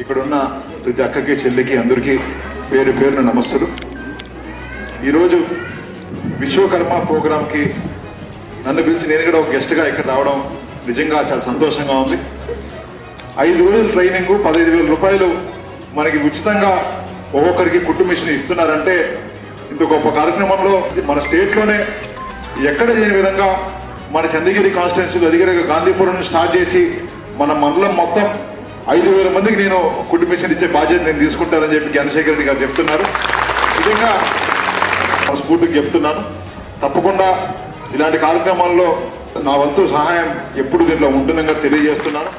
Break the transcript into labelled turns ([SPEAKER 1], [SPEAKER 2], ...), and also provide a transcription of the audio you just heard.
[SPEAKER 1] ఇక్కడున్న ప్రతి అక్కకి చెల్లికి అందరికీ పేరు పేరున నమస్సులు. ఈరోజు విశ్వకర్మ ప్రోగ్రాంకి నన్ను పిలిచి నేను కూడా ఒక గెస్ట్గా ఇక్కడ రావడం నిజంగా చాలా సంతోషంగా ఉంది. ఐదు రోజుల ట్రైనింగ్ పదహైదు వేల రూపాయలు మనకి ఉచితంగా ఒక్కొక్కరికి కుట్టు మిషన్ ఇస్తున్నారంటే ఇంత గొప్ప కార్యక్రమంలో మన స్టేట్లోనే ఎక్కడ చేయని విధంగా మన చంద్రగిరి కాన్స్టిట్యున్సీలో అధికారిగా గాంధీపురం స్టార్ట్ చేసి మన మండలం మొత్తం ఐదు వేల మందికి నేను కుటుంబ మిషన్ ఇచ్చే బాధ్యత నేను తీసుకుంటానని చెప్పి జ్ఞానశేఖర్ రెడ్డి గారు చెప్తున్నారు. నిజంగా స్ఫూర్తికి చెప్తున్నాను. తప్పకుండా ఇలాంటి కార్యక్రమాల్లో నా వంతు సహాయం ఎప్పుడు దీంట్లో ఉంటుందని తెలియజేస్తున్నాను.